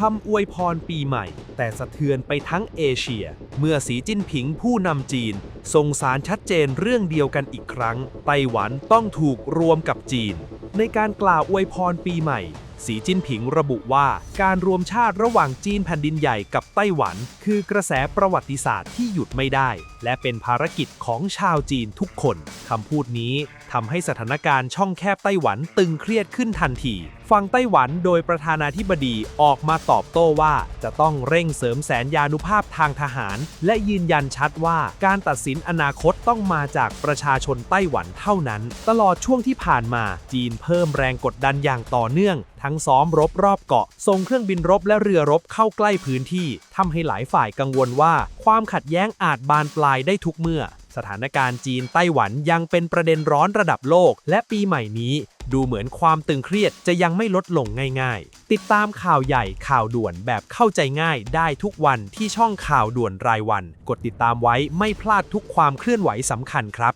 คำอวยพรปีใหม่ แต่สะเทือนไปทั้งเอเชีย เมื่อสีจิ้นผิงผู้นำจีน ส่งสารชัดเจนเรื่องเดียวกันอีกครั้ง ไต้หวันต้องถูกรวมกับจีน ในการกล่าวอวยพรปีใหม่ สีจิ้นผิงระบุว่า การรวมชาติระหว่างจีนแผ่นดินใหญ่กับไต้หวัน คือกระแสประวัติศาสตร์ที่หยุดไม่ได้ และเป็นภารกิจของชาวจีนทุกคนคำพูดนี้ทำให้สถานการณ์ช่องแคบไต้หวันตึงเครียดขึ้นทันทีฝั่งไต้หวันโดยประธานาธิบดีออกมาตอบโต้ว่า จะต้องเร่งเสริมแสนยานุภาพทางทหาร และยืนยันชัดว่าการตัดสินอนาคตต้องมาจากประชาชนไต้หวันเท่านั้น ตลอดช่วงที่ผ่านมาจีนเพิ่มแรงกดดันอย่างต่อเนื่องทั้งซ้อมรบรอบเกาะ ส่งเครื่องบินรบและเรือรบเข้าใกล้พื้นที่ทำให้หลายฝ่ายกังวลว่า ความขัดแย้งอาจบานปลายได้ทุกเมื่อ สถานการณ์จีนไต้หวันยังเป็นประเด็นร้อนระดับโลก และปีใหม่นี้ ดูเหมือนความตึงเครียดจะยังไม่ลดลงง่ายๆ ติดตามข่าวใหญ่ข่าวด่วนแบบเข้าใจง่ายได้ทุกวันที่ช่องข่าวด่วนรายวัน กดติดตามไว้ไม่พลาดทุกความเคลื่อนไหวสำคัญครับ